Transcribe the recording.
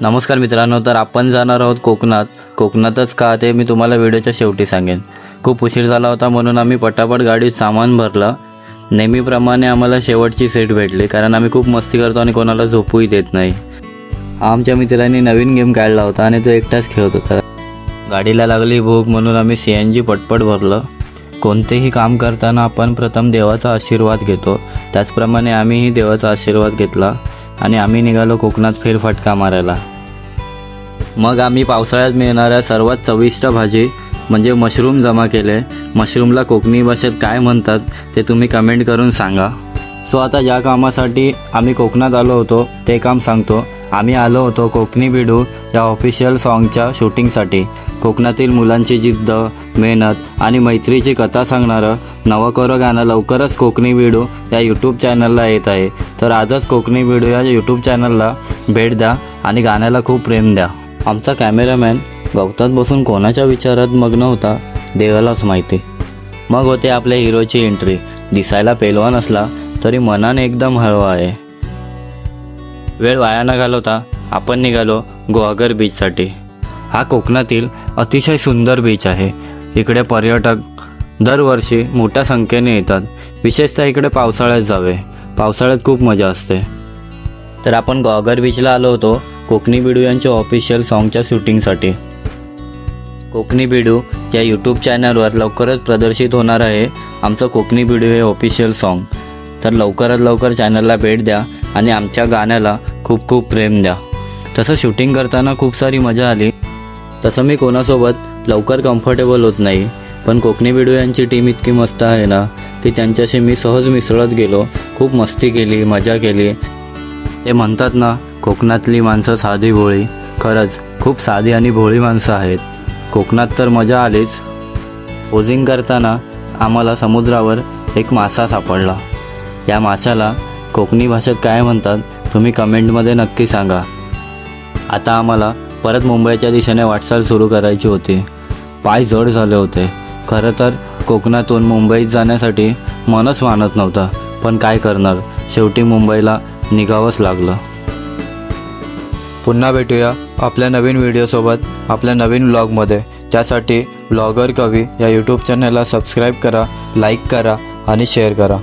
नमस्कार मित्रांनो तर आपण जाणार आहोत कोकणात. कोकणातच का ते मी तुम्हाला व्हिडिओच्या शेवटी सांगेन. खूप उशीर झाला होता म्हणून आम्ही पटापट गाडीत सामान भरलं. नेहमीप्रमाणे आम्हाला शेवटची सीट भेटली कारण आम्ही खूप मस्ती करतो आणि कोणाला झोपूही देत नाही. आमच्या मित्रांनी नवीन गेम काढला होता आणि तो एकटाच खेळत होता. गाडीला लागली भूक म्हणून आम्ही सी एन जी पटपट भरलं. कोणतेही काम करताना आपण प्रथम देवाचा आशीर्वाद घेतो. त्याचप्रमाणे आम्हीही देवाचा आशीर्वाद घेतला. आणि आम्ही निघालो कोकणात फेरफटका मारायला. मग आम्ही पावसाळ्यात मिळणाऱ्या सर्वात चविष्ट भाजी म्हणजे मशरूम जमा केले. मशरूमला कोकणी भाषेत काय म्हणतात ते तुम्ही कमेंट करून सांगा. सो आता ज्या कामासाठी आम्ही कोकणात आलो होतो ते काम सांगतो. आम्ही आलो होतो कोकणी बिडू या ऑफिशियल सॉन्गच्या शूटिंगसाठी कोकणातील मुलांची जिद्द मेहनत आणि मैत्रीची कथा सांगणारं नवकोरं गाणं लवकरच कोकणी व्हिडिओ या यूट्यूब चॅनलला येत आहे. तर आजच कोकणी व्हिडिओ या यूट्यूब चॅनलला भेट द्या आणि गाण्याला खूप प्रेम द्या. आमचा कॅमेरामॅन गवतात बसून कोणाच्या विचारात मग्न होता देवालाच माहिती. मग होते आपल्या हिरोची एंट्री दिसायला पेलवान असला तरी मनाने एकदम हळवा आहे. वेळ वाया न घालवता आपण निघालो गुहागर बीचसाठी हा कोकणातील अतिशय सुंदर बीच आहे. इकडे पर्यटक दरवर्षी मोठ्या संख्येने येतात. विशेषतः इकडे पावसाळ्यात जावे. पावसाळ्यात खूप मजा असते. तर आपण गॉगर बीचला आलो होतो कोकणी बिडू यांच्या ऑफिशियल सॉन्गच्या शूटिंगसाठी कोकणी बिडू या यूट्यूब चॅनलवर लवकरच प्रदर्शित होणार आहे आमचं कोकणी बिडू हे ऑफिशियल सॉन्ग तर लवकरात लवकर चॅनलला भेट द्या आणि आमच्या गाण्याला खूप खूप प्रेम द्या. तसं शूटिंग करताना खूप सारी मजा आली. तसं मी कोणासोबत लवकर कम्फर्टेबल होत नाही. पण कोकणी बिडू यांची टीम इतकी मस्त आहे ना की त्यांच्याशी मी सहज मिसळत गेलो. खूप मस्ती केली मजा केली. ते म्हणतात ना कोकणातली माणसं साधी भोळी. खरंच खूप साधी आणि भोळी माणसं आहेत. कोकणात तर मजा आलीच. पोझिंग करताना आम्हाला समुद्रावर एक मासा सापडला. या माशाला कोकणी भाषेत काय म्हणतात तुम्ही कमेंटमध्ये नक्की सांगा. आता आम्हाला परत मुंबईच्या दिशेने वाटचाल सुरू करायची होती. पाय जड झाले होते. खरं तर कोकणातून मुंबईत जाण्यासाठी मनच मानत नव्हता पण काय करणार? शेवटी मुंबईला निघावंच लागलं. पुन्हा भेटूया आपल्या नवीन व्हिडिओसोबत आपल्या नवीन ब्लॉगमध्ये त्यासाठी ब्लॉगर कवी या यूट्यूब चॅनलला सबस्क्राईब करा लाईक करा आणि शेअर करा.